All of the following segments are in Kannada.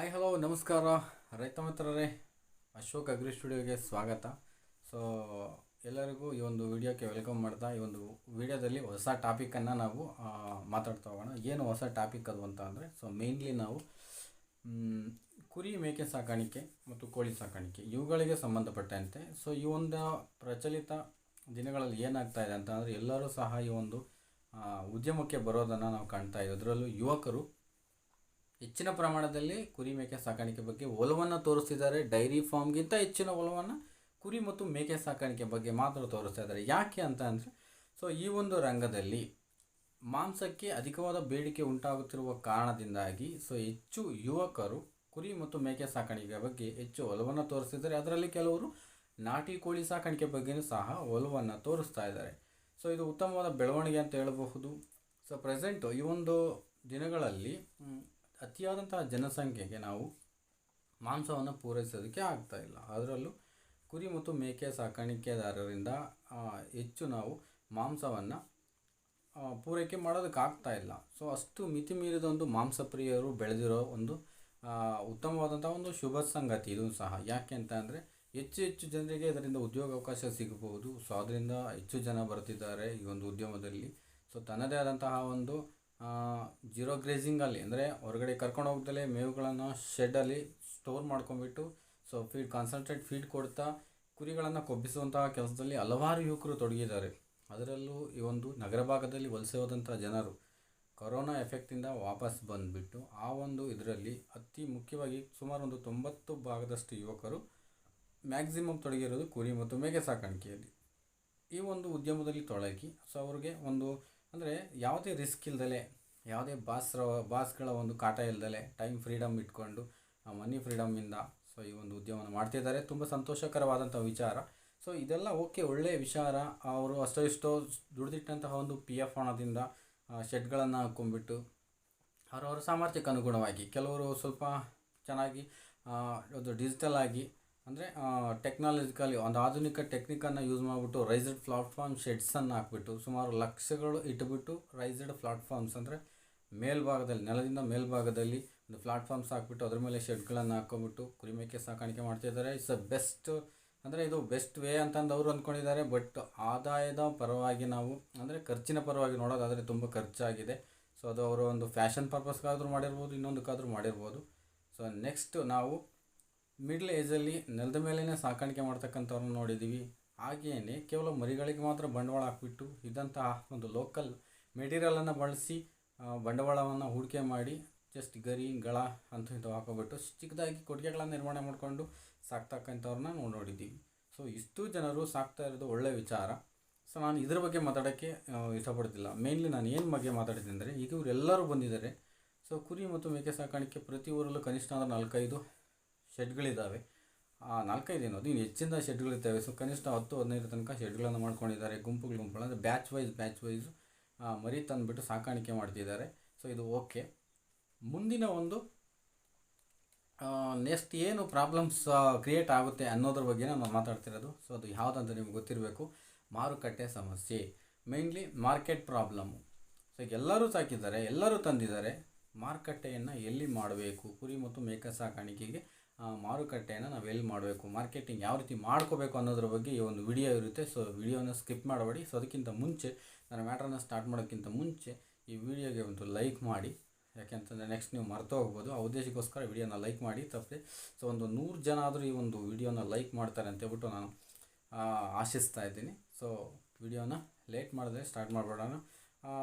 ಹಾಯ್ ಹಲೋ ನಮಸ್ಕಾರ. ರೈತ ಮಿತ್ರರೇ, ಅಶೋಕ್ ಅಗ್ರಿ ಸ್ಟುಡಿಯೋಗೆ ಸ್ವಾಗತ. ಸೊ ಎಲ್ಲರಿಗೂ ಈ ಒಂದು ವಿಡಿಯೋಕ್ಕೆ ವೆಲ್ಕಮ್ ಮಾಡ್ತಾ, ಈ ಒಂದು ವಿಡಿಯೋದಲ್ಲಿ ಹೊಸ ಟಾಪಿಕನ್ನು ನಾವು ಮಾತಾಡ್ತಾ ಹೋಗೋಣ. ಏನು ಹೊಸ ಟಾಪಿಕ್ ಅದು ಅಂತ ಅಂದರೆ ಸೊ ಮೇಯ್ನ್ಲಿ ನಾವು ಕುರಿ ಮೇಕೆ ಸಾಕಾಣಿಕೆ ಮತ್ತು ಕೋಳಿ ಸಾಕಾಣಿಕೆ ಇವುಗಳಿಗೆ ಸಂಬಂಧಪಟ್ಟಂತೆ. ಸೊ ಈ ಒಂದು ಪ್ರಚಲಿತ ದಿನಗಳಲ್ಲಿ ಏನಾಗ್ತಾ ಇದೆ ಅಂತ ಎಲ್ಲರೂ ಸಹ ಈ ಒಂದು ಉದ್ಯಮಕ್ಕೆ ಬರೋದನ್ನು ನಾವು ಕಾಣ್ತಾ ಇದ್ದೀವಿ. ಅದರಲ್ಲೂ ಯುವಕರು ಹೆಚ್ಚಿನ ಪ್ರಮಾಣದಲ್ಲಿ ಕುರಿ ಮೇಕೆ ಸಾಕಾಣಿಕೆ ಬಗ್ಗೆ ಒಲವನ್ನು ತೋರಿಸ್ತಿದ್ದಾರೆ. ಡೈರಿ ಫಾರ್ಮ್ಗಿಂತ ಹೆಚ್ಚಿನ ಒಲವನ್ನು ಕುರಿ ಮತ್ತು ಮೇಕೆ ಸಾಕಾಣಿಕೆ ಬಗ್ಗೆ ಮಾತ್ರ ತೋರಿಸ್ತಾ ಇದ್ದಾರೆ. ಯಾಕೆ ಅಂತ ಅಂದರೆ, ಸೊ ಈ ಒಂದು ರಂಗದಲ್ಲಿ ಮಾಂಸಕ್ಕೆ ಅಧಿಕವಾದ ಬೇಡಿಕೆ ಉಂಟಾಗುತ್ತಿರುವ ಕಾರಣದಿಂದಾಗಿ, ಸೊ ಹೆಚ್ಚು ಯುವಕರು ಕುರಿ ಮತ್ತು ಮೇಕೆ ಸಾಕಾಣಿಕೆ ಬಗ್ಗೆ ಹೆಚ್ಚು ಒಲವನ್ನು ತೋರಿಸ್ತಿದ್ದಾರೆ. ಅದರಲ್ಲಿ ಕೆಲವರು ನಾಟಿ ಕೋಳಿ ಸಾಕಾಣಿಕೆ ಬಗ್ಗೆಯೂ ಸಹ ಒಲವನ್ನು ತೋರಿಸ್ತಾ ಇದ್ದಾರೆ. ಸೊ ಇದು ಉತ್ತಮವಾದ ಬೆಳವಣಿಗೆ ಅಂತ ಹೇಳಬಹುದು. ಸೊ ಪ್ರೆಸೆಂಟು ಈ ಒಂದು ದಿನಗಳಲ್ಲಿ ಅತಿಯಾದಂತಹ ಜನಸಂಖ್ಯೆಗೆ ನಾವು ಮಾಂಸವನ್ನು ಪೂರೈಸೋದಕ್ಕೆ ಆಗ್ತಾ ಇಲ್ಲ. ಅದರಲ್ಲೂ ಕುರಿ ಮತ್ತು ಮೇಕೆ ಸಾಕಾಣಿಕೆದಾರರಿಂದ ಹೆಚ್ಚು ನಾವು ಮಾಂಸವನ್ನು ಪೂರೈಕೆ ಮಾಡೋದಕ್ಕಾಗ್ತಾ ಇಲ್ಲ. ಸೊ ಅಷ್ಟು ಮಿತಿ ಮೀರಿದ ಒಂದು ಮಾಂಸಪ್ರಿಯರು ಬೆಳೆದಿರೋ ಒಂದು ಉತ್ತಮವಾದಂಥ ಒಂದು ಶುಭ ಸಂಗತಿ ಇದು ಸಹ. ಯಾಕೆ ಅಂತ ಅಂದರೆ, ಹೆಚ್ಚು ಹೆಚ್ಚು ಜನರಿಗೆ ಇದರಿಂದ ಉದ್ಯೋಗಾವಕಾಶ ಸಿಗಬಹುದು. ಸೊ ಅದರಿಂದ ಹೆಚ್ಚು ಜನ ಬರ್ತಿದ್ದಾರೆ ಈ ಒಂದು ಉದ್ಯಮದಲ್ಲಿ. ಸೊ ತನ್ನದೇ ಆದಂತಹ ಒಂದು ಜೀರೋ ಗ್ರೇಸಿಂಗಲ್ಲಿ ಅಂದರೆ ಹೊರಗಡೆ ಕರ್ಕೊಂಡು ಹೋಗ್ದಲೇ ಮೇವುಗಳನ್ನು ಶೆಡ್ಡಲ್ಲಿ ಸ್ಟೋರ್ ಮಾಡ್ಕೊಂಡ್ಬಿಟ್ಟು ಸೊ ಫೀಡ್ ಕಾನ್ಸಂಟ್ರೇಟ್ ಫೀಡ್ ಕೊಡ್ತಾ, ಕುರಿಗಳನ್ನು ಕೊಬ್ಬಿಸುವಂತಹ ಕೆಲಸದಲ್ಲಿ ಹಲವಾರು ಯುವಕರು ತೊಡಗಿದ್ದಾರೆ. ಅದರಲ್ಲೂ ಈ ಒಂದು ನಗರ ಭಾಗದಲ್ಲಿ ವಲಸೆ ಹೋದಂಥ ಜನರು ಕೊರೋನಾ ಎಫೆಕ್ಟಿಂದ ವಾಪಸ್ ಬಂದುಬಿಟ್ಟು, ಆ ಒಂದು ಇದರಲ್ಲಿ ಅತಿ ಮುಖ್ಯವಾಗಿ ಸುಮಾರು ಒಂದು ತೊಂಬತ್ತು ಭಾಗದಷ್ಟು ಯುವಕರು ಮ್ಯಾಕ್ಸಿಮಮ್ ತೊಡಗಿರೋದು ಕುರಿ ಮತ್ತು ಮೇಕೆ ಸಾಕಾಣಿಕೆಯಲ್ಲಿ. ಈ ಒಂದು ಉದ್ಯಮದಲ್ಲಿ ತೊಡಗಿ ಸೊ ಅವ್ರಿಗೆ ಒಂದು ಅಂದರೆ ಯಾವುದೇ ರಿಸ್ಕ್ ಇಲ್ದಲೆ, ಯಾವುದೇ ಬಾಸ್ರ ಬಾಸ್ಗಳ ಒಂದು ಕಾಟ ಇಲ್ದಲೆ ಟೈಮ್ ಫ್ರೀಡಮ್ ಇಟ್ಕೊಂಡು, ಆ ಮನಿ ಫ್ರೀಡಮ್ಮಿಂದ ಸೊ ಈ ಒಂದು ಉದ್ಯಮವನ್ನು ಮಾಡ್ತಿದ್ದಾರೆ ತುಂಬ ಸಂತೋಷಕರವಾದಂಥ ವಿಚಾರ. ಸೊ ಇದೆಲ್ಲ ಓಕೆ ಒಳ್ಳೆಯ ವಿಚಾರ. ಅವರು ಅಷ್ಟೋ ಇಷ್ಟೋ ದುಡಿದಿಟ್ಟಂತಹ ಒಂದು ಪಿ ಎಫ್ ಹಣದಿಂದ ಶೆಡ್ಗಳನ್ನು ಹಾಕ್ಕೊಂಡ್ಬಿಟ್ಟು ಅವರವರ ಸಾಮರ್ಥ್ಯಕ್ಕೆ ಅನುಗುಣವಾಗಿ ಕೆಲವರು ಸ್ವಲ್ಪ ಚೆನ್ನಾಗಿ ಒಂದು ಡಿಜಿಟಲ್ ಆಗಿ ಅಂದರೆ ಟೆಕ್ನಾಲಜಿಕಲಿ ಒಂದು ಆಧುನಿಕ ಟೆಕ್ನಿಕನ್ನು ಯೂಸ್ ಮಾಡಿಬಿಟ್ಟು ರೈಸ್ಡ್ ಪ್ಲಾಟ್ಫಾರ್ಮ್ ಶೆಡ್ಸನ್ನು ಹಾಕ್ಬಿಟ್ಟು ಸುಮಾರು ಲಕ್ಷಗಳು ಇಟ್ಬಿಟ್ಟು ರೈಸ್ಡ್ ಪ್ಲಾಟ್ಫಾರ್ಮ್ಸ್ ಅಂದರೆ ಮೇಲ್ಭಾಗದಲ್ಲಿ, ನೆಲದಿಂದ ಮೇಲ್ಭಾಗದಲ್ಲಿ ಒಂದು ಪ್ಲಾಟ್ಫಾರ್ಮ್ಸ್ ಹಾಕ್ಬಿಟ್ಟು ಅದ್ರ ಮೇಲೆ ಶೆಡ್ಗಳನ್ನು ಹಾಕ್ಕೊಂಬಿಟ್ಟು ಕುರಿಮೇಕೆ ಸಾಕಾಣಿಕೆ ಮಾಡ್ತಿದ್ದಾರೆ ಇಟ್ಸ್ ಅ ಬೆಸ್ಟ್ ಅಂದರೆ ಇದು ಬೆಸ್ಟ್ ವೇ ಅಂತಂದು ಅವರು ಅಂದ್ಕೊಂಡಿದ್ದಾರೆ. ಬಟ್ ಆದಾಯದ ಪರವಾಗಿ ನಾವು, ಅಂದರೆ ಖರ್ಚಿನ ಪರವಾಗಿ ನೋಡೋದಾದರೆ ತುಂಬ ಖರ್ಚಾಗಿದೆ. ಸೊ ಅದು ಅವರು ಒಂದು ಫ್ಯಾಷನ್ ಪರ್ಪಸ್ಗಾದರೂ ಮಾಡಿರ್ಬೋದು, ಇನ್ನೊಂದಕ್ಕಾದರೂ ಮಾಡಿರ್ಬೋದು. ಸೊ ನೆಕ್ಸ್ಟ್ ನಾವು ಮಿಡ್ಲ್ ಏಜಲ್ಲಿ ನೆಲದ ಮೇಲೇ ಸಾಕಾಣಿಕೆ ಮಾಡ್ತಕ್ಕಂಥವ್ರನ್ನ ನೋಡಿದ್ದೀವಿ ಹಾಗೆಯೇ ಕೇವಲ ಮರಿಗಳಿಗೆ ಮಾತ್ರ ಬಂಡವಾಳ ಹಾಕ್ಬಿಟ್ಟು ಇದ್ದಂತಹ ಒಂದು ಲೋಕಲ್ ಮೆಟೀರಿಯಲನ್ನು ಬಳಸಿ ಬಂಡವಾಳವನ್ನು ಹೂಡಿಕೆ ಮಾಡಿ ಜಸ್ಟ್ ಗರಿ, ಗಳ ಅಂತ ಇದು ಹಾಕೋಬಿಟ್ಟು ಚಿಕ್ಕದಾಗಿ ಕೊಡುಗೆಗಳನ್ನು ನಿರ್ಮಾಣ ಮಾಡಿಕೊಂಡು ಸಾಕ್ತಕ್ಕಂಥವ್ರನ್ನ ನಾವು ನೋಡಿದ್ದೀವಿ ಸೊ ಇಷ್ಟು ಜನರು ಸಾಕ್ತಾ ಇರೋದು ಒಳ್ಳೆಯ ವಿಚಾರ. ಸೊ ನಾನು ಇದ್ರ ಬಗ್ಗೆ ಮಾತಾಡೋಕ್ಕೆ ಇಷ್ಟಪಡ್ತಿಲ್ಲ ಮೇನ್ಲಿ ನಾನು ಏನು ಬಗ್ಗೆ ಮಾತಾಡ್ತೀನಿ ಅಂದರೆ ಈಗ ಇವರೆಲ್ಲರೂ ಬಂದಿದ್ದಾರೆ. ಸೊ ಕುರಿ ಮತ್ತು ಮೇಕೆ ಸಾಕಾಣಿಕೆ ಪ್ರತಿ ಊರಲ್ಲೂ ಕನಿಷ್ಠ ಅಂದರೆ ನಾಲ್ಕೈದು. ಶೆಡ್ಗಳಿದ್ದಾವೆ ಆ, ನಾಲ್ಕೈದು ಏನೋ? ಇನ್ನು ಹೆಚ್ಚಿನ ಶೆಡ್ಗಳಿದ್ದಾವೆ ಸೊ, ಕನಿಷ್ಠ ಹತ್ತು, ಹದಿನೈದು ತನಕ ಶೆಡ್ಗಳನ್ನು ಮಾಡ್ಕೊಂಡಿದ್ದಾರೆ. ಗುಂಪುಗಳು ಗುಂಪುಗಳು. ಅಂದರೆ ಬ್ಯಾಚ್ ವೈಸ್ ಬ್ಯಾಚ್ ವೈಸ್ ಮರಿ ತಂದುಬಿಟ್ಟು ಸಾಕಾಣಿಕೆ ಮಾಡ್ತಿದ್ದಾರೆ. ಸೊ, ಇದು ಓಕೆ. ಮುಂದಿನ ಒಂದು ನೆಕ್ಸ್ಟ್ ಏನು ಪ್ರಾಬ್ಲಮ್ಸ್ ಕ್ರಿಯೇಟ್ ಆಗುತ್ತೆ ಅನ್ನೋದ್ರ ಬಗ್ಗೆ ನಾನು ಮಾತಾಡ್ತಿರೋದು. ಸೊ, ಅದು ಯಾವುದಂತ ನಿಮ್ಗೆ ಗೊತ್ತಿರಬೇಕು. ಮಾರುಕಟ್ಟೆ ಸಮಸ್ಯೆ. ಮೇಯ್ನ್ಲಿ ಮಾರ್ಕೆಟ್ ಪ್ರಾಬ್ಲಮ್ಮು ಸೊ ಎಲ್ಲರೂ ಸಾಕಿದ್ದಾರೆ, ಎಲ್ಲರೂ ತಂದಿದ್ದಾರೆ. ಮಾರುಕಟ್ಟೆಯನ್ನು ಎಲ್ಲಿ ಮಾಡಬೇಕು? ಕುರಿ ಮತ್ತು ಮೇಕೆ ಸಾಕಾಣಿಕೆಗೆ ಮಾರುಕಟ್ಟೆಯನ್ನು ನಾವು ಎಲ್ಲಿ ಮಾಡಬೇಕು? ಮಾರ್ಕೆಟಿಂಗ್ ಯಾವ ರೀತಿ ಮಾಡ್ಕೋಬೇಕು ಅನ್ನೋದ್ರ ಬಗ್ಗೆ ಈ ಒಂದು ವಿಡಿಯೋ ಇರುತ್ತೆ. ಸೊ ವಿಡಿಯೋನ ಸ್ಕಿಪ್ ಮಾಡಬೇಡಿ. ಸೊ ಅದಕ್ಕಿಂತ ಮುಂಚೆ, ನನ್ನ ಮ್ಯಾಟ್ರನ್ನ ಸ್ಟಾರ್ಟ್ ಮಾಡೋಕ್ಕಿಂತ ಮುಂಚೆ ಈ ವಿಡಿಯೋಗೆ ಒಂದು ಲೈಕ್ ಮಾಡಿ. ಯಾಕೆಂತಂದರೆ ನೆಕ್ಸ್ಟ್ ನೀವು ಮರ್ತು ಹೋಗ್ಬೋದು. ಆ ಉದ್ದೇಶಕ್ಕೋಸ್ಕರ ವಿಡಿಯೋನ ಲೈಕ್ ಮಾಡಿ. ತಪ್ಪದೆ ಸೊ ಒಂದು ನೂರು ಜನ ಆದರೂ ಈ ಒಂದು ವಿಡಿಯೋನ ಲೈಕ್ ಮಾಡ್ತಾರೆ ಅಂತ ಹೇಳ್ಬಿಟ್ಟು ನಾನು ಆಶಿಸ್ತಾ ಇದ್ದೀನಿ. ಸೊ ವಿಡಿಯೋನ ಲೇಟ್ ಮಾಡಿದ್ರೆ ಸ್ಟಾರ್ಟ್ ಮಾಡಬೇಡೋಣ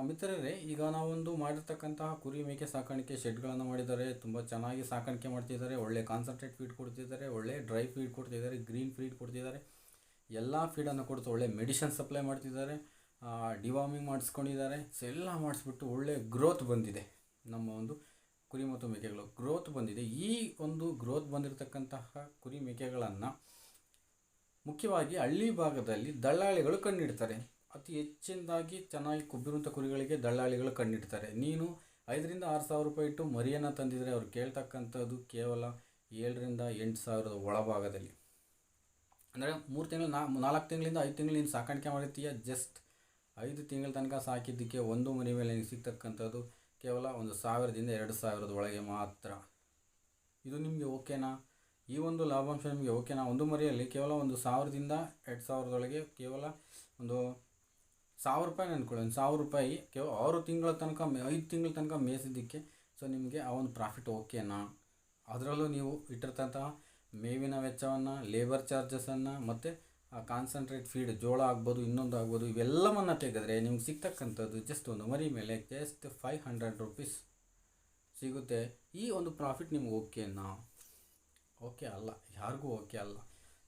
ಮಿತ್ರರೇ, ಈಗ ನಾವೊಂದು ಮಾಡಿರ್ತಕ್ಕಂತಹ ಕುರಿ ಮೇಕೆ ಸಾಕಾಣಿಕೆ ಶೆಡ್ಗಳನ್ನು ಮಾಡಿದ್ದಾರೆ. ತುಂಬ ಚೆನ್ನಾಗಿ ಸಾಕಾಣಿಕೆ ಮಾಡ್ತಿದ್ದಾರೆ. ಒಳ್ಳೆ ಕಾನ್ಸಂಟ್ರೇಟ್ ಫೀಡ್ ಕೊಡ್ತಿದ್ದಾರೆ. ಒಳ್ಳೆ ಡ್ರೈ ಫೀಡ್ ಕೊಡ್ತಿದ್ದಾರೆ. ಗ್ರೀನ್ ಫೀಡ್ ಕೊಡ್ತಿದ್ದಾರೆ. ಎಲ್ಲ ಫೀಡನ್ನು ಕೊಡ್ತು ಒಳ್ಳೆ ಮೆಡಿಷನ್ ಸಪ್ಲೈ ಮಾಡ್ತಿದ್ದಾರೆ. ಡಿವಾರ್ಮಿಂಗ್ ಮಾಡಿಸ್ಕೊಂಡಿದ್ದಾರೆ. ಸೊ ಎಲ್ಲ ಮಾಡಿಸ್ಬಿಟ್ಟು ಒಳ್ಳೆ ಗ್ರೋತ್ ಬಂದಿದೆ. ನಮ್ಮ ಒಂದು ಕುರಿ ಮತ್ತು ಮೇಕೆಗಳು ಗ್ರೋತ್ ಬಂದಿದೆ. ಈ ಒಂದು ಗ್ರೋತ್ ಬಂದಿರತಕ್ಕಂತಹ ಕುರಿ ಮೇಕೆಗಳನ್ನು ಮುಖ್ಯವಾಗಿ ಹಳ್ಳಿ ಭಾಗದಲ್ಲಿ ದಳ್ಳಾಳಿಗಳು ಕಣ್ಣಿಡ್ತಾರೆ ಅತಿ ಹೆಚ್ಚಿನದಾಗಿ ಚೆನ್ನಾಗಿ ಕೊಬ್ಬಿರುವಂಥ ಕುರಿಗಳಿಗೆ ದಳ್ಳಾಳಿಗಳು ಕಣ್ಣಿಡ್ತಾರೆ. ನೀನು ಐದರಿಂದ ಆರು ಸಾವಿರ ರೂಪಾಯಿ ಇಟ್ಟು ಮರಿಯನ್ನು ತಂದಿದರೆ ಅವ್ರು ಕೇಳ್ತಕ್ಕಂಥದ್ದು ಕೇವಲ ಏಳರಿಂದ ಎಂಟು ಸಾವಿರದ ಒಳಭಾಗದಲ್ಲಿ. ಅಂದರೆ ಮೂರು ತಿಂಗಳು ನಾ, ನಾಲ್ಕು ತಿಂಗಳಿಂದ ಐದು ತಿಂಗಳು ನೀನು ಸಾಕಾಣಿಕೆ ಮಾಡಿರ್ತೀಯ? ಜಸ್ಟ್ ಐದು ತಿಂಗಳ ತನಕ ಸಾಕಿದ್ದಕ್ಕೆ ಒಂದು ಮನೆ ಮೇಲೆ ನಿನಗೆ ಸಿಗ್ತಕ್ಕಂಥದ್ದು ಕೇವಲ ಒಂದು ಸಾವಿರದಿಂದ ಎರಡು ಸಾವಿರದ ಒಳಗೆ ಮಾತ್ರ. ಇದು ನಿಮಗೆ ಓಕೆನಾ? ಈ ಒಂದು ಲಾಭಾಂಶ ನಿಮಗೆ ಓಕೆನಾ? ಒಂದು ಮರಿಯಲ್ಲಿ ಕೇವಲ ಒಂದು ಸಾವಿರದಿಂದ ಎರಡು ಸಾವಿರದೊಳಗೆ ಕೇವಲ ಒಂದು ಸಾವಿರ ರೂಪಾಯಿ ಅಂದ್ಕೊಳ್ಳಿ ಒಂದು ಸಾವಿರ ರೂಪಾಯಿ ಕೇವಲ ಆರು ತಿಂಗಳ ತನಕ ಮೇ, ಐದು ತಿಂಗಳ ತನಕ ಮೇಯಿಸಿದ್ದಕ್ಕೆ ಸೊ ನಿಮಗೆ ಆ ಒಂದು ಪ್ರಾಫಿಟ್ ಓಕೆನಾ ಅದರಲ್ಲೂ ನೀವು ಇಟ್ಟಿರ್ತಂತಹ ಮೇವಿನ ವೆಚ್ಚವನ್ನು ಲೇಬರ್ ಚಾರ್ಜಸನ್ನು ಮತ್ತು ಕಾನ್ಸಂಟ್ರೇಟ್ ಫೀಡ್ ಜೋಳ ಆಗ್ಬೋದು, ಇನ್ನೊಂದು ಆಗ್ಬೋದು, ಇವೆಲ್ಲವನ್ನು ತೆಗೆದ್ರೆ ನಿಮ್ಗೆ ಸಿಗ್ತಕ್ಕಂಥದ್ದು ಜಸ್ಟ್ ಒಂದು ಮರಿ ಮೇಲೆ ಜಸ್ಟ್ ಫೈವ್ ಹಂಡ್ರೆಡ್ ರುಪೀಸ್ ಸಿಗುತ್ತೆ. ಈ ಒಂದು ಪ್ರಾಫಿಟ್ ನಿಮ್ಗೆ ಓಕೆನಾ ಓಕೆ ಅಲ್ಲ, ಯಾರಿಗೂ ಓಕೆ ಅಲ್ಲ.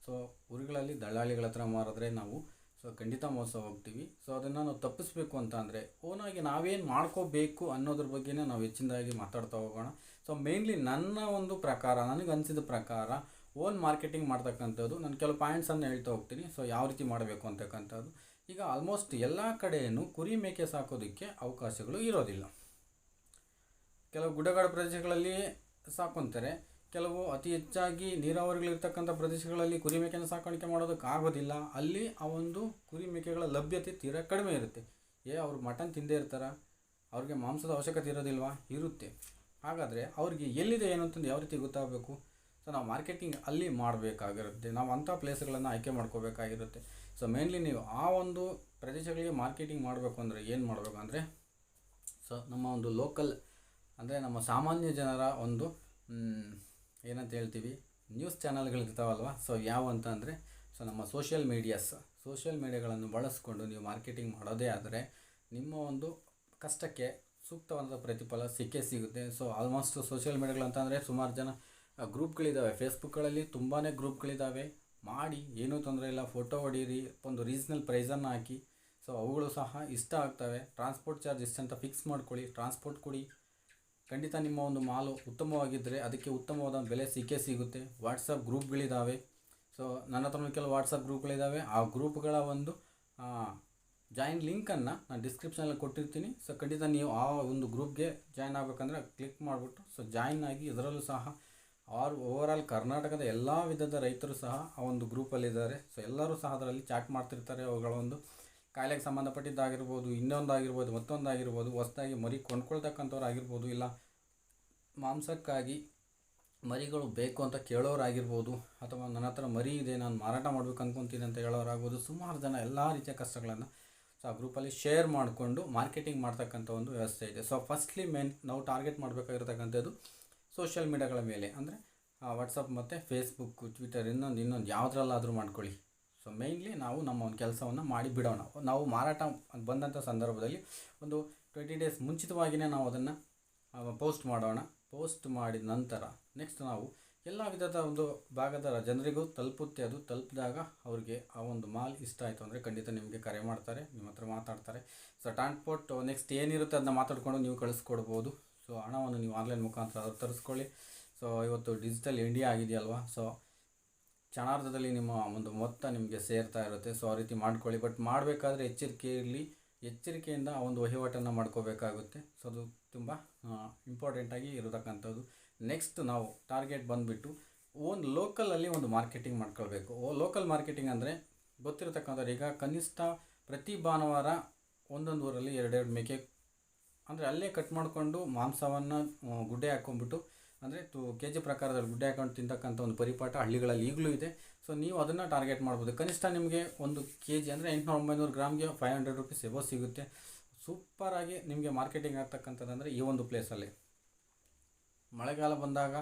ಸೊ ಊರುಗಳಲ್ಲಿ ದಳ್ಳಾಳಿಗಳ ಹತ್ರ ಮಾರಿದ್ರೆ ನಾವು ಸೊ ಖಂಡಿತ ಮೋಸ ಹೋಗ್ತೀವಿ. ಸೊ ಅದನ್ನು ನಾವು ತಪ್ಪಿಸ್ಬೇಕು ಅಂತ ಅಂದರೆ, ಓನಾಗಿ ನಾವೇನು ಮಾಡ್ಕೋಬೇಕು ಅನ್ನೋದ್ರ ಬಗ್ಗೆನೇ ನಾವು ಹೆಚ್ಚಿನದಾಗಿ ಮಾತಾಡ್ತಾ ಹೋಗೋಣ. ಸೊ ಮೇನ್ಲಿ ನನ್ನ ಒಂದು ಪ್ರಕಾರ, ನನಗೆ ಅನಿಸಿದ ಪ್ರಕಾರ ಓನ್ ಮಾರ್ಕೆಟಿಂಗ್ ಮಾಡ್ತಕ್ಕಂಥದ್ದು, ನಾನು ಕೆಲವು ಪಾಯಿಂಟ್ಸನ್ನು ಹೇಳ್ತಾ ಹೋಗ್ತೀನಿ. ಸೊ ಯಾವ ರೀತಿ ಮಾಡಬೇಕು ಅಂತಕ್ಕಂಥದ್ದು. ಈಗ ಆಲ್ಮೋಸ್ಟ್ ಎಲ್ಲ ಕಡೆಯೂ ಕುರಿ ಮೇಕೆ ಸಾಕೋದಕ್ಕೆ ಅವಕಾಶಗಳು ಇರೋದಿಲ್ಲ. ಕೆಲವು ಗುಡ್ಡಗಾಡು ಪ್ರದೇಶಗಳಲ್ಲಿ ಸಾಕೊಂತಾರೆ. ಕೆಲವು ಅತಿ ಹೆಚ್ಚಾಗಿ ನೀರಾವರಿಗಳಿರ್ತಕ್ಕಂಥ ಪ್ರದೇಶಗಳಲ್ಲಿ ಕುರಿ ಮೇಕೆನ ಸಾಕಾಣಿಕೆ ಮಾಡೋದಕ್ಕೆ ಆಗೋದಿಲ್ಲ. ಅಲ್ಲಿ ಆ ಒಂದು ಕುರಿ ಮೇಕೆಗಳ ಲಭ್ಯತೆ ತೀರಾ ಕಡಿಮೆ ಇರುತ್ತೆ. ಏ, ಅವ್ರು ಮಟನ್ ತಿಂದೇ ಇರ್ತಾರ. ಅವ್ರಿಗೆ ಮಾಂಸದ ಅವಶ್ಯಕತೆ ಇರೋದಿಲ್ವಾ? ಇರುತ್ತೆ. ಹಾಗಾದರೆ ಅವ್ರಿಗೆ ಎಲ್ಲಿದೆ ಏನು ಅಂತಂದು ಯಾವ ರೀತಿ ಗೊತ್ತಾಗಬೇಕು? ಸೊ ನಾವು ಮಾರ್ಕೆಟಿಂಗ್ ಅಲ್ಲಿ ಮಾಡಬೇಕಾಗಿರುತ್ತೆ. ನಾವು ಅಂಥ ಪ್ಲೇಸ್ಗಳನ್ನು ಆಯ್ಕೆ ಮಾಡ್ಕೋಬೇಕಾಗಿರುತ್ತೆ. ಸೊ ಮೇನ್ಲಿ ನೀವು ಆ ಒಂದು ಪ್ರದೇಶಗಳಿಗೆ ಮಾರ್ಕೆಟಿಂಗ್ ಮಾಡಬೇಕು ಅಂದರೆ ಏನು ಮಾಡಬೇಕು ಅಂದರೆ ಸೊ ನಮ್ಮ ಒಂದು ಲೋಕಲ್, ಅಂದರೆ ನಮ್ಮ ಸಾಮಾನ್ಯ ಜನರ ಒಂದು ಏನಂತ ಹೇಳ್ತೀವಿ? ನ್ಯೂಸ್ ಚಾನಲ್ಗಳಿರ್ತಾವಲ್ವ ಸೊ ಯಾವ ಅಂತ ಅಂದರೆ ಸೊ ನಮ್ಮ ಸೋಷಿಯಲ್ ಮೀಡಿಯಾಸ್ ಸೋಷಿಯಲ್ ಮೀಡಿಯಾಗಳನ್ನು ಬಳಸಿಕೊಂಡು ನೀವು ಮಾರ್ಕೆಟಿಂಗ್ ಮಾಡೋದೇ ಆದರೆ, ನಿಮ್ಮ ಒಂದು ಕಷ್ಟಕ್ಕೆ ಸೂಕ್ತವಾದ ಪ್ರತಿಫಲ ಸಿಕ್ಕೇ ಸಿಗುತ್ತೆ. ಸೊ ಆಲ್ಮೋಸ್ಟ್ ಸೋಷಿಯಲ್ ಮೀಡಿಯಾಗಳಂತಂದರೆ ಸುಮಾರು ಜನ ಗ್ರೂಪ್ಗಳಿದ್ದಾವೆ ಫೇಸ್ಬುಕ್ಗಳಲ್ಲಿ ತುಂಬಾ ಗ್ರೂಪ್ಗಳಿದ್ದಾವೆ ಮಾಡಿ, ಏನೂ ತೊಂದರೆ ಇಲ್ಲ. ಫೋಟೋ ಹೊಡೀರಿ, ಒಂದು ರೀಸ್ನಲ್ ಪ್ರೈಸನ್ನು ಹಾಕಿ. ಸೊ ಅವುಗಳು ಸಹ ಇಷ್ಟ ಆಗ್ತವೆ. ಟ್ರಾನ್ಸ್ಪೋರ್ಟ್ ಚಾರ್ಜ್ ಇಷ್ಟಂತ ಫಿಕ್ಸ್ ಮಾಡ್ಕೊಳ್ಳಿ. ಟ್ರಾನ್ಸ್ಪೋರ್ಟ್ ಕೊಡಿ. ಖಂಡಿತ ನಿಮ್ಮ ಒಂದು ಮಾಲು ಉತ್ತಮವಾಗಿದ್ದರೆ ಅದಕ್ಕೆ ಉತ್ತಮವಾದ ಬೆಲೆ ಸಿಕ್ಕೇ ಸಿಗುತ್ತೆ. ವಾಟ್ಸಪ್ ಗ್ರೂಪ್ಗಳಿದ್ದಾವೆ. ಸೊ ನನ್ನ ಹತ್ರ ಕೆಲವು ವಾಟ್ಸಪ್ ಗ್ರೂಪ್ಗಳಿದ್ದಾವೆ. ಆ ಗ್ರೂಪ್ಗಳ ಒಂದು ಜಾಯಿನ್ ಲಿಂಕನ್ನು ನಾನು ಡಿಸ್ಕ್ರಿಪ್ಷನಲ್ಲಿ ಕೊಟ್ಟಿರ್ತೀನಿ. ಸೊ ಖಂಡಿತ ನೀವು ಆ ಒಂದು ಗ್ರೂಪ್ಗೆ ಜಾಯ್ನ್ ಆಗಬೇಕಂದ್ರೆ ಕ್ಲಿಕ್ ಮಾಡಿಬಿಟ್ಟು ಸೊ ಜಾಯಿನ್ ಆಗಿ ಇದರಲ್ಲೂ ಸಹ ಆರ್ ಓವರಾಲ್ ಕರ್ನಾಟಕದ ಎಲ್ಲ ವಿಧದ ರೈತರು ಸಹ ಆ ಒಂದು ಗ್ರೂಪಲ್ಲಿದ್ದಾರೆ. ಸೊ ಎಲ್ಲರೂ ಸಹ ಅದರಲ್ಲಿ ಚಾಟ್ ಮಾಡ್ತಿರ್ತಾರೆ ಅವುಗಳ ಒಂದು ಕಾಯಿಲೆಗೆ ಸಂಬಂಧಪಟ್ಟಿದ್ದಾಗಿರ್ಬೋದು, ಇನ್ನೊಂದಾಗಿರ್ಬೋದು, ಮತ್ತೊಂದಾಗಿರ್ಬೋದು, ಹೊಸ್ದಾಗಿ ಮರಿ ಕೊಂಡ್ಕೊಳ್ತಕ್ಕಂಥವ್ರು ಆಗಿರ್ಬೋದು ಇಲ್ಲ ಮಾಂಸಕ್ಕಾಗಿ ಮರಿಗಳು ಬೇಕು ಅಂತ ಕೇಳೋರಾಗಿರ್ಬೋದು, ಅಥವಾ ನನ್ನ ಹತ್ರ ಮರಿ ಇದೆ, ನಾನು ಮಾರಾಟ ಮಾಡಬೇಕು ಅಂದ್ಕೊತೀನಿ ಅಂತ ಹೇಳೋರಾಗ್ಬೋದು, ಸುಮಾರು ಜನ ಎಲ್ಲ ರೀತಿಯ ಕಷ್ಟಗಳನ್ನು ಸೊ ಆ ಗ್ರೂಪಲ್ಲಿ ಶೇರ್ ಮಾಡಿಕೊಂಡು ಮಾರ್ಕೆಟಿಂಗ್ ಮಾಡ್ತಕ್ಕಂಥ ಒಂದು ವ್ಯವಸ್ಥೆ ಇದೆ. ಸೊ ಫಸ್ಟ್ಲಿ ಮೇನ್ ನಾವು ಟಾರ್ಗೆಟ್ ಮಾಡಬೇಕಾಗಿರ್ತಕ್ಕಂಥದ್ದು ಸೋಷಿಯಲ್ ಮೀಡಿಯಾಗಳ ಮೇಲೆ. ಅಂದರೆ ವಾಟ್ಸಪ್ ಮತ್ತು ಫೇಸ್ಬುಕ್ ಟ್ವಿಟರ್ ಇನ್ನೊಂದು ಇನ್ನೊಂದು ಯಾವುದ್ರಲ್ಲಾದರೂ ಮಾಡ್ಕೊಳ್ಳಿ. ಸೊ ಮೇಯ್ನ್ಲಿ ನಾವು ನಮ್ಮ ಒಂದು ಕೆಲಸವನ್ನು ಮಾಡಿ ಬಿಡೋಣ. ನಾವು ಮಾರಾಟ ಬಂದಂಥ ಸಂದರ್ಭದಲ್ಲಿ ಒಂದು ಟ್ವೆಂಟಿ ಡೇಸ್ ಮುಂಚಿತವಾಗಿಯೇ ನಾವು ಅದನ್ನು ಪೋಸ್ಟ್ ಮಾಡೋಣ. ಪೋಸ್ಟ್ ಮಾಡಿದ ನಂತರ ನೆಕ್ಸ್ಟ್ ನಾವು ಎಲ್ಲ ವಿಧದ ಒಂದು ಭಾಗದ ಜನರಿಗೂ ತಲುಪುತ್ತೆ. ಅದು ತಲುಪಿದಾಗ ಅವ್ರಿಗೆ ಆ ಒಂದು ಮಾಲ್ ಇಷ್ಟ ಆಯಿತು ಅಂದರೆ ಖಂಡಿತ ನಿಮಗೆ ಕರೆ ಮಾಡ್ತಾರೆ, ನಿಮ್ಮ ಹತ್ರ ಮಾತಾಡ್ತಾರೆ. ಸೊ ಟ್ರಾನ್ಸ್ಪೋರ್ಟ್ ನೆಕ್ಸ್ಟ್ ಏನಿರುತ್ತೆ ಅದನ್ನ ಮಾತಾಡಿಕೊಂಡು ನೀವು ಕಳಿಸ್ಕೊಡ್ಬೋದು. ಸೊ ಹಣವನ್ನು ನೀವು ಆನ್ಲೈನ್ ಮುಖಾಂತರ ತರಿಸ್ಕೊಳ್ಳಿ. ಸೊ ಇವತ್ತು ಡಿಜಿಟಲ್ ಇಂಡಿಯಾ ಆಗಿದೆಯಲ್ವಾ? ಸೊ ಕ್ಷಣಾರ್ಧದಲ್ಲಿ ನಿಮ್ಮ ಒಂದು ಮೊತ್ತ ನಿಮಗೆ ಸೇರ್ತಾ ಇರುತ್ತೆ. ಸೊ ಆ ರೀತಿ ಮಾಡ್ಕೊಳ್ಳಿ. ಬಟ್ ಮಾಡಬೇಕಾದ್ರೆ ಎಚ್ಚರಿಕೆ ಇರಲಿ. ಎಚ್ಚರಿಕೆಯಿಂದ ಆ ಒಂದು ವಹಿವಾಟನ್ನು ಮಾಡ್ಕೋಬೇಕಾಗುತ್ತೆ. ಸೊ ಅದು ತುಂಬ ಇಂಪಾರ್ಟೆಂಟಾಗಿ ಇರತಕ್ಕಂಥದ್ದು. ನೆಕ್ಸ್ಟ್ ನಾವು ಟಾರ್ಗೆಟ್ ಬಂದುಬಿಟ್ಟು ಓನ್ ಲೋಕಲಲ್ಲಿ ಒಂದು ಮಾರ್ಕೆಟಿಂಗ್ ಮಾಡ್ಕೊಳ್ಬೇಕು. ಓ ಲೋಕಲ್ ಮಾರ್ಕೆಟಿಂಗ್ ಅಂದರೆ ಗೊತ್ತಿರತಕ್ಕಂಥವ್ರು ಈಗ ಕನಿಷ್ಠ ಪ್ರತಿ ಭಾನುವಾರ ಒಂದೊಂದು ಊರಲ್ಲಿ ಎರಡೆರಡು ಮೇಕೆ, ಅಂದರೆ ಅಲ್ಲೇ ಕಟ್ ಮಾಡಿಕೊಂಡು ಮಾಂಸವನ್ನು ಗುಡ್ಡೆ ಹಾಕ್ಕೊಂಡ್ಬಿಟ್ಟು ಅಂದರೆ ಟು ಕೆ ಜಿ ಪ್ರಕಾರದಲ್ಲಿ ಗುಡ್ಡೆ ಹಾಕೊಂಡು ತಿಂತಕ್ಕಂಥ ಒಂದು ಪರಿಪಾಠ ಹಳ್ಳಿಗಳಲ್ಲಿ ಈಗಲೂ ಇದೆ. ಸೊ ನೀವು ಅದನ್ನು ಟಾರ್ಗೆಟ್ ಮಾಡ್ಬೋದು. ಕನಿಷ್ಠ ನಿಮಗೆ ಒಂದು ಕೆ ಜಿ ಅಂದರೆ ಎಂಟುನೂರ ಒಂಬೈನೂರು ಗ್ರಾಮ್ಗೆ ಫೈವ್ ಹಂಡ್ರೆಡ್ ರುಪೀಸ್ ಎಬೋ ಸಿಗುತ್ತೆ. ಸೂಪರಾಗಿ ನಿಮಗೆ ಮಾರ್ಕೆಟಿಂಗ್ ಆಗ್ತಕ್ಕಂಥದ್ದಂದರೆ ಈ ಒಂದು ಪ್ಲೇಸಲ್ಲಿ ಮಳೆಗಾಲ ಬಂದಾಗ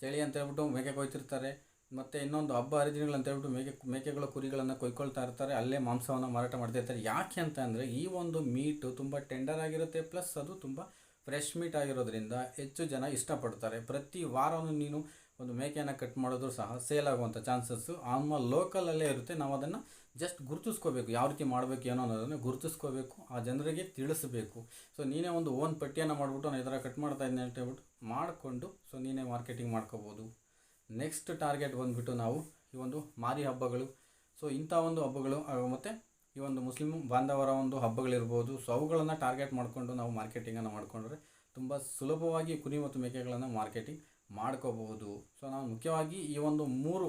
ಚಳಿ ಅಂತ ಹೇಳ್ಬಿಟ್ಟು ಮೇಕೆ ಕೊಯ್ತಿರ್ತಾರೆ. ಮತ್ತು ಇನ್ನೊಂದು ಹಬ್ಬ ಹರಿದಿನಗಳು ಅಂತ ಹೇಳ್ಬಿಟ್ಟು ಮೇಕೆ, ಮೇಕೆಗಳು ಕುರಿಗಳನ್ನು ಕೊಯ್ಕೊಳ್ತಾ ಇರ್ತಾರೆ. ಅಲ್ಲೇ ಮಾಂಸವನ್ನು ಮಾರಾಟ ಮಾಡ್ತಾ ಇರ್ತಾರೆ. ಯಾಕೆ ಅಂತ ಈ ಒಂದು ಮೀಟು ತುಂಬ ಟೆಂಡರ್ ಆಗಿರುತ್ತೆ. ಪ್ಲಸ್ ಅದು ತುಂಬ ಫ್ರೆಶ್ ಮೀಟ್ ಆಗಿರೋದ್ರಿಂದ ಹೆಚ್ಚು ಜನ ಇಷ್ಟಪಡ್ತಾರೆ. ಪ್ರತಿ ವಾರವೂ ನೀನು ಒಂದು ಮೇಕೆಯನ್ನು ಕಟ್ ಮಾಡೋದು ಸಹ ಸೇಲ್ ಆಗುವಂಥ ಚಾನ್ಸಸ್ಸು ನಮ್ಮ ಲೋಕಲಲ್ಲೇ ಇರುತ್ತೆ. ನಾವು ಅದನ್ನು ಜಸ್ಟ್ ಗುರುತಿಸ್ಕೋಬೇಕು. ಯಾವ ರೀತಿ ಮಾಡಬೇಕು, ಏನೋ ಅನ್ನೋದನ್ನು ಗುರುತಿಸ್ಕೋಬೇಕು, ಆ ಜನರಿಗೆ ತಿಳಿಸ್ಬೇಕು. ಸೊ ನೀನೇ ಒಂದು ಓನ್ ಪಟ್ಟಿಯನ್ನು ಮಾಡಿಬಿಟ್ಟು ನಾನು ಥರ ಕಟ್ ಮಾಡ್ತಾ ಇದ್ದೀನಿ ಅಂತ ಹೇಳ್ಬಿಟ್ಟು ಮಾಡಿಕೊಂಡು ಸೊ ನೀನೇ ಮಾರ್ಕೆಟಿಂಗ್ ಮಾಡ್ಕೋಬೋದು. ನೆಕ್ಸ್ಟ್ ಟಾರ್ಗೆಟ್ ಬಂದುಬಿಟ್ಟು ನಾವು ಈ ಒಂದು ಮಾರಿ ಹಬ್ಬಗಳು. ಸೊ ಇಂಥ ಒಂದು ಹಬ್ಬಗಳು ಮತ್ತು ಈ ಒಂದು ಮುಸ್ಲಿಂ ಬಾಂಧವರ ಒಂದು ಹಬ್ಬಗಳಿರ್ಬೋದು. ಸೊ ಅವುಗಳನ್ನು ಟಾರ್ಗೆಟ್ ಮಾಡಿಕೊಂಡು ನಾವು ಮಾರ್ಕೆಟಿಂಗನ್ನು ಮಾಡಿಕೊಂಡ್ರೆ ತುಂಬ ಸುಲಭವಾಗಿ ಕುರಿ ಮತ್ತು ಮೇಕೆಗಳನ್ನು ಮಾರ್ಕೆಟಿಂಗ್ ಮಾಡ್ಕೋಬಹುದು. ಸೊ ನಾವು ಮುಖ್ಯವಾಗಿ ಈ ಒಂದು ಮೂರು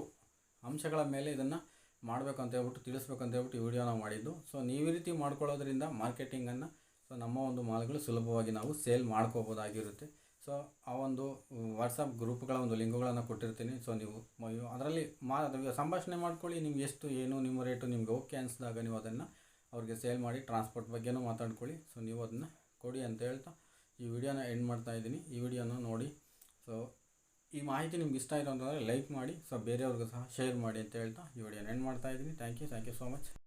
ಅಂಶಗಳ ಮೇಲೆ ಇದನ್ನು ಮಾಡಬೇಕು ಅಂತ ಹೇಳ್ಬಿಟ್ಟು ತಿಳಿಸ್ಬೇಕು ಅಂತ ಹೇಳ್ಬಿಟ್ಟು ವಿಡಿಯೋನ ಮಾಡಿದ್ದು. ಸೊ ನೀವು ಈ ರೀತಿ ಮಾಡ್ಕೊಳ್ಳೋದ್ರಿಂದ ಮಾರ್ಕೆಟಿಂಗನ್ನು ಸೊ ನಮ್ಮ ಒಂದು ಮಾಲ್ಗಳು ಸುಲಭವಾಗಿ ನಾವು ಸೇಲ್ ಮಾಡ್ಕೋಬೋದಾಗಿರುತ್ತೆ ಸೊ ಆ ಒಂದು ವಾಟ್ಸಪ್ ಗ್ರೂಪ್ಗಳ ಒಂದು ಲಿಂಕ್ಗಳನ್ನು ಕೊಟ್ಟಿರ್ತೀನಿ. ಸೊ ನೀವು ಅದರಲ್ಲಿ ಮಾ ಸಂಭಾಷಣೆ ಮಾಡ್ಕೊಳ್ಳಿ. ನಿಮ್ಗೆ ಎಷ್ಟು, ಏನು, ನಿಮ್ಮ ರೇಟು ನಿಮ್ಗೆ ಓಕೆ ಅನಿಸಿದಾಗ ನೀವು ಅದನ್ನು ಅವ್ರಿಗೆ ಸೇಲ್ ಮಾಡಿ ಟ್ರಾನ್ಸ್ಪೋರ್ಟ್ ಬಗ್ಗೆನೂ ಮಾತಾಡ್ಕೊಳ್ಳಿ. ಸೊ ನೀವು ಅದನ್ನು ಕೊಡಿ ಅಂತ ಹೇಳ್ತಾ ಈ ವಿಡಿಯೋನ ಎಂಡ್ ಮಾಡ್ತಾ ಇದ್ದೀನಿ. ಈ ವಿಡಿಯೋನ ನೋಡಿ. ಸೊ ಈ ಮಾಹಿತಿ ನಿಮ್ಗೆ ಇಷ್ಟ ಆಯಿತು ಅಂತಂದರೆ ಲೈಕ್ ಮಾಡಿ. ಸೊ ಬೇರೆಯವ್ರಿಗೂ ಸಹ ಶೇರ್ ಮಾಡಿ ಅಂತ ಹೇಳ್ತಾ ಈ ವಿಡಿಯೋನ ಎಂಡ್ ಮಾಡ್ತಾ ಇದ್ದೀನಿ. Thank you thank you so much